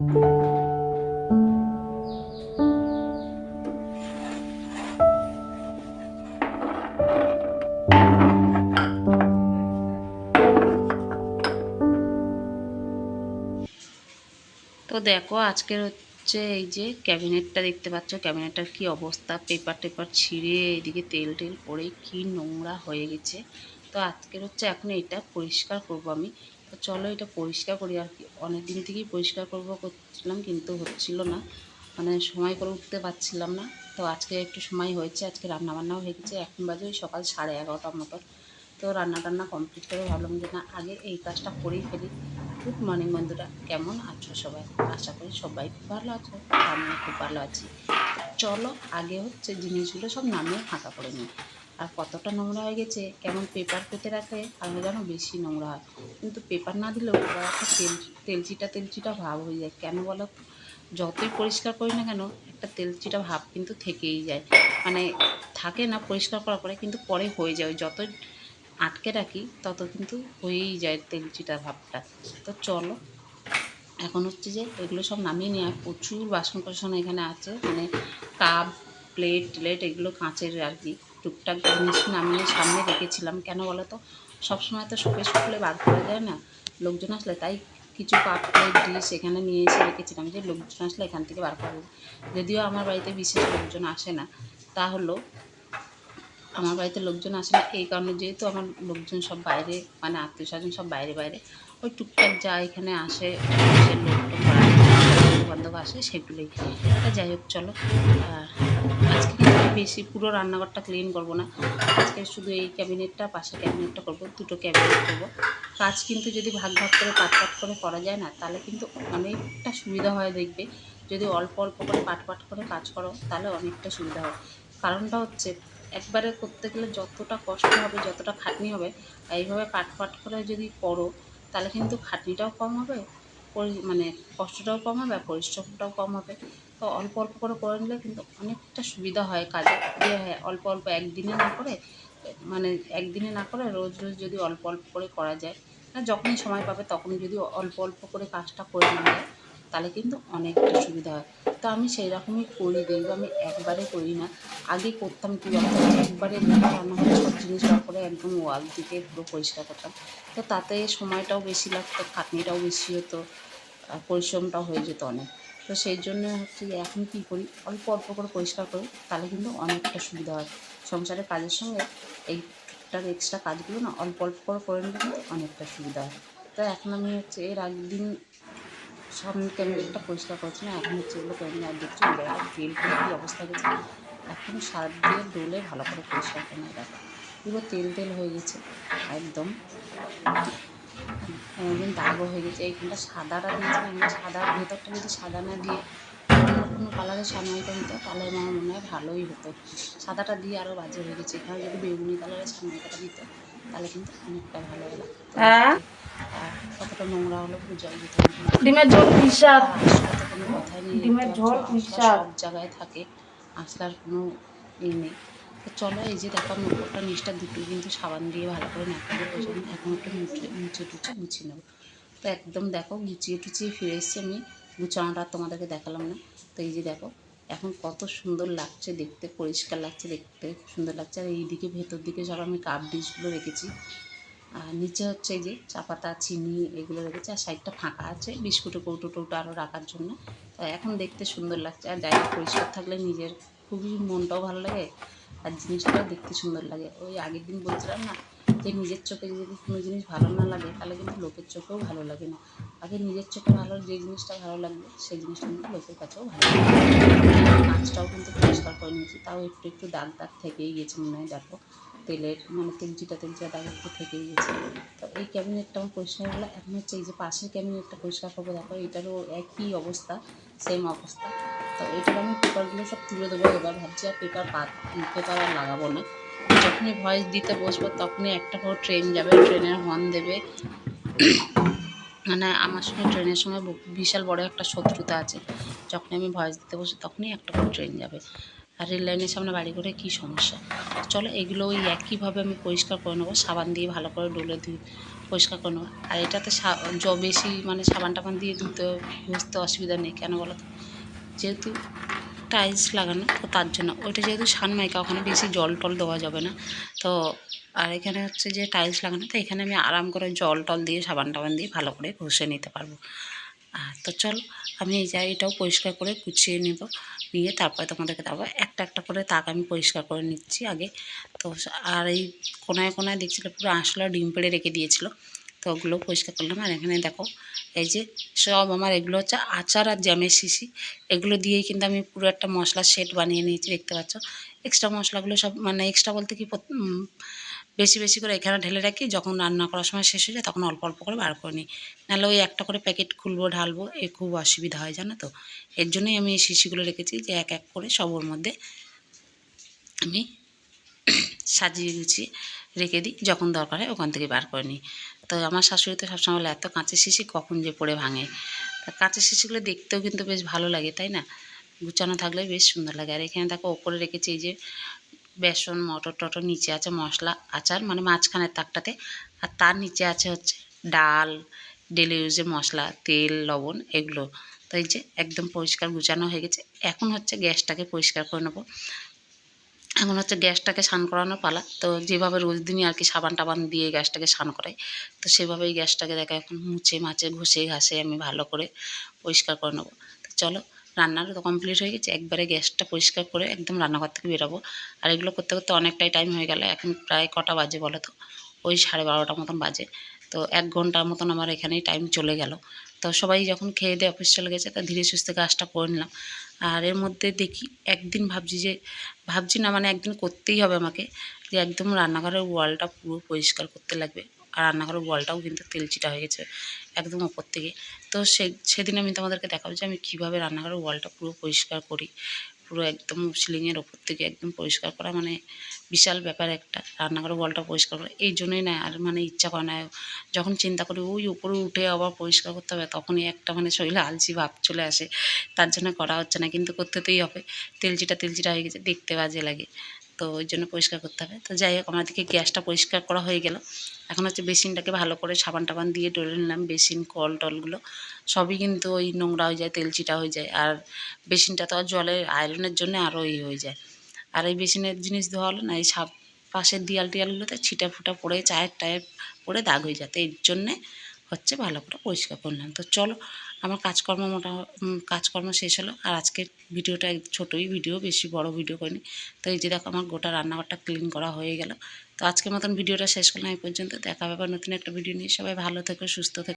তো দেখো, আজকের হচ্ছে এই যে ক্যাবিনেটটা দেখতে পাচ্ছ। ক্যাবিনেটটার কি অবস্থা? পেপার টেপার ছিঁড়ে এদিকে তেল টেল পড়ে, কি নোংরা হয়ে গেছে। তো আজকের হচ্ছে, এখন এটা পরিষ্কার করব আমি। তো চলো এটা পরিষ্কার করি আর কি। অনেক দিন থেকেই পরিষ্কার করব করছিলাম কিন্তু হচ্ছিল না। মানে সময় করে উঠতে পারছিলাম না। তো আজকে একটু সময় হয়েছে, আজকে রান্নাবান্নাও হয়ে গেছে। এখন বাজে ওই সকাল সাড়ে এগারোটার মতো। তো রান্না টান্না কমপ্লিট করে ভাবলাম যে না, আগে এই কাজটা করেই ফেলি। গুড মর্নিং বন্ধুরা, কেমন আছো সবাই? আশা করি সবাই খুব ভালো আছো, আমিও খুব ভালো আছি। চলো আগে হচ্ছে জিনিসগুলো সব নামিয়ে ফাঁকা করে নিই। আর কতটা নোংরা হয়ে গেছে, কেমন পেপার পেতে রাখলে আমি জানো বেশি নোংরা হয়। কিন্তু পেপার না দিলেও একটা তেল, তেলচিটা তেলচিটা ভাব হয়ে যায়। কেন বলো? যতই পরিষ্কার করি না কেন, একটা তেলচিটা ভাব কিন্তু থেকেই যায়। মানে থাকে না পরিষ্কার করার পরে, কিন্তু পরে হয়ে যায়। যতই আটকে রাখি, তত কিন্তু হয়েই যায় তেলচিটা ভাবটা। তো চলো, এখন হচ্ছে যে এগুলো সব নামিয়ে নেওয়া প্রচুর বাসন কোসন এখানে আছে। মানে কাপ প্লেট প্লেট এগুলো কাঁচের আর কি। টুকটাক জিনিস নামিয়ে সামনে রেখেছিলাম। কেন বলো তো সবসময় তো শুকে শুকলে বার করা যায় না? লোকজন আসলে তাই কিছু কাপ প্লেট ডিশ এখানে নিয়ে এসে রেখেছিলাম যে লোকজন আসলে এখান থেকে বার করা যদিও আমার বাড়িতে বিশেষ লোকজন আসে না, তা হলো আমার বাড়িতে লোকজন আসে না, এই কারণে যেহেতু আমার লোকজন সব বাইরে মানে আত্মীয় স্বজন সব বাইরে বাইরে, ওই টুকটাক যা এখানে আসে, সে লোক বান্ধব আসে সেগুলোই। যাই হোক, চলো আজকে বেশি পুরো রান্নাঘরটা ক্লিন করব না। আজকে শুধু এই ক্যাবিনেটটা পাশে ক্যাবিনেটটা করব, দুটো ক্যাবিনেট করব। কাজ কিন্তু যদি ভাগ ভাগ করে, পাট পাট করে করা যায় না, তাহলে কিন্তু অনেকটা সুবিধা হয় দেখবে। যদি অল্প অল্প করে পাট পাট করে কাজ করো, তাহলে অনেকটা সুবিধা হয়। কারণটা হচ্ছে, একবারে করতে গেলে যতটা কষ্ট হবে, যতটা খাটনি হবে এইভাবে পাট পাট করে যদি করো, তাহলে কিন্তু খাটনিটাও কম হবে মানে কষ্টটাও কম হবে আর পরিশ্রমটাও কম হবে। তো অল্প অল্প করে করে নিলে কিন্তু অনেকটা সুবিধা হয় কাজে। ইয়ে হ্যাঁ অল্প অল্প একদিনে না করে মানে একদিনে না করে রোজ রোজ যদি অল্প অল্প করে করা যায় না যখনই সময় পাবে তখনই যদি অল্প অল্প করে কাজটা করে নেওয়া যায়, তাহলে কিন্তু অনেকটা সুবিধা হয়। তো আমি সেই রকমই করি দেখব, আমি একবারে করি না। আগে করতাম কী বলতো, একবারে রান্নাঘরে সব জিনিস করে একদম ওয়াল দিকে পুরো পরিষ্কার করতাম। তো তাতে সময়টাও বেশি লাগতো, খাটনিটাও বেশি হতো পরিশ্রমটাও হয়ে যেত অনেক। তো সেই জন্য হচ্ছে এখন কী করি, অল্প অল্প করে পরিষ্কার করি, তাহলে কিন্তু অনেকটা সুবিধা হয়। সংসারের কাজের সঙ্গে এই টুকটাক এক্সট্রা কাজগুলো না, অল্প অল্প করে করে নিলে অনেকটা সুবিধা হয়। তো এখন আমি হচ্ছে এর আগের দিন সামনে ক্যামেরাটা পরিষ্কার করছি না, এখন হচ্ছে এগুলো ক্যামেরা দেখছি ওরা তেল ফেল, কী অবস্থা গেছে এখন সার দিয়ে ডোলে ভালো করে পরিষ্কার করে দেখো পুরো তেল তেল হয়ে গেছে, একদম। কোনোদিন দাগও হয়ে গেছে, এইখানটা সাদাটা দিয়েছিলাম আমি, সাদার ভেতরটা যদি সাদা না দিয়ে কোনো কালারের সাময়িকটা দিত তাহলে আমার মনে হয় ভালোই হতো। সাদাটা দিয়ে আরও বাজে হয়ে গেছে, এখানে যদি বেগুনি কালারের সাময়িকটা দিত তাহলে কিন্তু অনেকটা ভালো হলো। হ্যাঁ? কতটা নোংরা হলো ডিমের ঝোল কোনো কথাই নেই। ডিমের ঝোল সব জায়গায় থাকে আসলার কোনো ই নেই। তো চলো এই যে দেখো আমি নিচটা দুটো কিন্তু সাবান দিয়ে ভালো করে ওই এখন একটু মুছে মুছে টুচে গুছিয়ে নেব। তো একদম দেখো গুছিয়ে টুচিয়ে ফিরে এসেছি আমি। গুছানোটা তোমাদেরকে দেখালাম না। তো এই যে দেখো এখন কত সুন্দর লাগছে দেখতে, পরিষ্কার লাগছে দেখতে সুন্দর লাগছে। আর এইদিকে ভেতর দিকে সব আমি কাপ ডিশগুলো রেখেছি। আর নিচে হচ্ছে এই যে চা পাতা, চিনি এগুলো রেখেছি। আর সাইডটা ফাঁকা আছে বিস্কুটের কৌটো টৌটো আরও রাখার জন্য। তো এখন দেখতে সুন্দর লাগছে। আর জায়গা পরিষ্কার থাকলে নিজের খুবই মনটাও ভালো লাগে, আর জিনিসটাও দেখতে সুন্দর লাগে। ওই আগের দিন বলছিলাম না যে নিজের চোখে যদি কোনো জিনিস ভালো না লাগে, তাহলে কিন্তু লোকের চোখেও ভালো লাগে না। আগে নিজের চোখে ভালো, যে জিনিসটা ভালো লাগবে, সেই জিনিসটা কিন্তু লোকের কাছেও ভালো লাগবে। মাছটাও কিন্তু পরিষ্কার করে নিয়েছি, তাও একটু একটু দাগ দাগ থেকেই গেছে মনে হয়, দেখো। তেলের মানে তেলচিটা তেলচিটা দাগ একটু থেকেই গেছে। তো এই ক্যাবিনেটটা আমার পরিষ্কার হলো এখন হচ্ছে এই যে পাশের ক্যাবিনেটটা পরিষ্কার করব, দেখো, এটারও একই অবস্থা সেম অবস্থা। তো এটার আমি পেপারগুলো সব তুলে দেবো, এবার ভাবছি আর পেপার পাত পেপার আর লাগাবো না। যখনই ভয়েস দিতে বসবো, তখনই একটা করে ট্রেন যাবে ট্রেনের হর্ন দেবে। মানে আমার সঙ্গে ট্রেনের সময় বিশাল বড় একটা শত্রুতা আছে। যখনই আমি ভয়েস দিতে বসি, তখনই একটা করে ট্রেন যাবে। আর রেল লাইনের সামনে বাড়ি করে কী সমস্যা? চলো, এগুলো ওই একইভাবে আমি পরিষ্কার করে নেব, সাবান দিয়ে ভালো করে ডলে ধুই, পরিষ্কার করে নেব। আর এটাতে বেশি মানে সাবান টাবান দিয়ে ধুতে ঘষতে অসুবিধা নেই, কেন বলো যেহেতু টাইলস লাগানো, তো তার জন্য। ওইটা যেহেতু সানমাইকা ওখানে বেশি জল টল দেওয়া যাবে না। তো আর এখানে হচ্ছে যে টাইলস লাগানো, তো এখানে আমি আরাম করে জল টল দিয়ে, সাবান টাবান দিয়ে ভালো করে ঘষে নিতে পারব। আর তো চলো, আমি এই জায়গাটাও পরিষ্কার করে গুছিয়ে নেব, নিয়ে তারপরে তোমাদেরকে দেবো একটা একটা করে তাক আমি পরিষ্কার করে নিচ্ছি আগে। তো আর এই কোনায় কোনায় দেখছিল, পুরো আঁশলা ডিম পেড়ে রেখে দিয়েছিল। তো ওগুলো পরিষ্কার করলাম। আর এখানে দেখো, এই যে সব আমার এগুলো হচ্ছে আচার আর জ্যামের শিশি। এগুলো দিয়েই কিন্তু আমি পুরো একটা মশলার সেট বানিয়ে নিয়েছি, দেখতে পাচ্ছ? এক্সট্রা মশলাগুলো সব মানে এক্সট্রা বলতে কি বেশি বেশি করে এখানে ঢেলে রাখি। যখন রান্না করার সময় শেষ হয়ে যায়, তখন অল্প অল্প করে বার করে নিই। নাহলে ওই একটা করে প্যাকেট খুলবো, ঢালবো, এ খুব অসুবিধা হয়, জানো তো? এর জন্যই আমি এই শিশিগুলো রেখেছি যে এক এক করে সবর মধ্যে আমি সাজিয়ে গুছিয়ে রেখে দিই, যখন দরকার হয় ওখান থেকে বার করে নিই। তো আমার শাশুড়ি তো সবসময় বলে, এত কাঁচের শিশি কখন যে পড়ে ভাঙে? তা কাঁচের শিশিগুলো দেখতেও কিন্তু বেশ ভালো লাগে, তাই না? গুছানো থাকলে বেশ সুন্দর লাগে। আর এখানে দেখো ওপরে রেখেছি এই যে বেসন, মটর টটর, নিচে আছে মশলা, আচার মানে মাঝখানের তাকটাতে। আর তার নিচে আছে হচ্ছে ডাল ডেলি ইউজে মশলা, তেল, লবণ এগুলো। তো এই যে একদম পরিষ্কার গুছানো হয়ে গেছে। এখন হচ্ছে গ্যাসটাকে পরিষ্কার করে নেব। এখন হচ্ছে গ্যাসটাকে স্নান করানোর পালা। তো যেভাবে রোজ দিনই আর কি সাবান টাবান দিয়ে গ্যাসটাকে স্নান করাই, তো সেভাবেই গ্যাসটাকে দেখা এখন মুছে মাছে ঘষে ঘাসে আমি ভালো করে পরিষ্কার করে নেব। তো চলো রান্নাটা তো কমপ্লিট হয়ে গেছে। একবারে গ্যাসটা পরিষ্কার করে একদম রান্নাঘর থেকে বেরোবো। আর এগুলো করতে করতে অনেকটাই টাইম হয়ে গেল, এখন প্রায় কটা বাজে বলো তো? ওই সাড়ে বারোটা মতন বাজে। তো এক ঘণ্টার মতন আমার এখানেই টাইম চলে গেল। তো সবাই যখন খেয়ে দিয়ে অফিস চলে গেছে, তা ধীরে সুস্থে কাজটা করে নিলাম। আর এর মধ্যে দেখি, একদিন ভাবছি যে, ভাবছি না মানে একদিন করতেই হবে আমাকে, যে একদম রান্নাঘরের ওয়ালটা পুরো পরিষ্কার করতে লাগবে। আর রান্নাঘরের ওয়ালটাও কিন্তু তেলচিটা হয়ে গেছে একদম ওপর থেকে। তো সে, সেদিন আমি তোমাদেরকে দেখাবো যে আমি কীভাবে রান্নাঘরের ওয়ালটা পুরো পরিষ্কার করি। পুরো একদম সিলিংয়ের ওপর থেকে একদম পরিষ্কার করা মানে বিশাল ব্যাপার একটা। রান্নাঘরের ওয়ালটা পরিষ্কার করা, এই জন্যই না আর মানে ইচ্ছা করে না। যখন চিন্তা করি, ওই উপরে উঠে আবার পরিষ্কার করতে হবে তখনই একটা মানে শরীরে আলসি ভাব চলে আসে। তার জন্য করা হচ্ছে না, কিন্তু করতেতেই হবে। তেলচিটা তেলচিটা হয়ে গেছে, দেখতে বাজে লাগে। তো ওই জন্য পরিষ্কার করতে হবে। তো যাই হোক, আমাদেরকে গ্যাসটা পরিষ্কার করা হয়ে গেল। এখন হচ্ছে বেসিনটাকে ভালো করে সাবান টাবান দিয়ে ডলে নিলাম, বেসিন, কল, টলগুলো। সবই কিন্তু ওই নোংরা হয়ে যায়, তেলচিটা হয়ে যায়। আর বেসিনটা তো আর জলের আয়রনের জন্য আরও ই হয়ে যায়। আর এই বেসিনের জিনিস ধোয়া হলো না, এই সাপ পাশের দিয়াল টিয়ালগুলোতে ছিটা ফুটা পড়ে চায়ের টায়ের পড়ে দাগ হয়ে যায়। তো এর জন্যে হচ্ছে ভালো করে পরিষ্কার করলাম তো চলো, আমার কাজকর্ম মোটা কাজকর্ম শেষ হলো। আর আজকের ভিডিওটা ছোটোই ভিডিও, বেশি বড় ভিডিও করিনি। তো এই যে দেখো, আমার গোটা রান্নাঘরটা ক্লিন করা হয়ে গেল। তো আজকের মতন ভিডিওটা শেষ করলাম, এই পর্যন্ত। দেখা হবে নতুন একটা ভিডিও নিয়ে। সবাই ভালো থেকো, সুস্থ থেকো।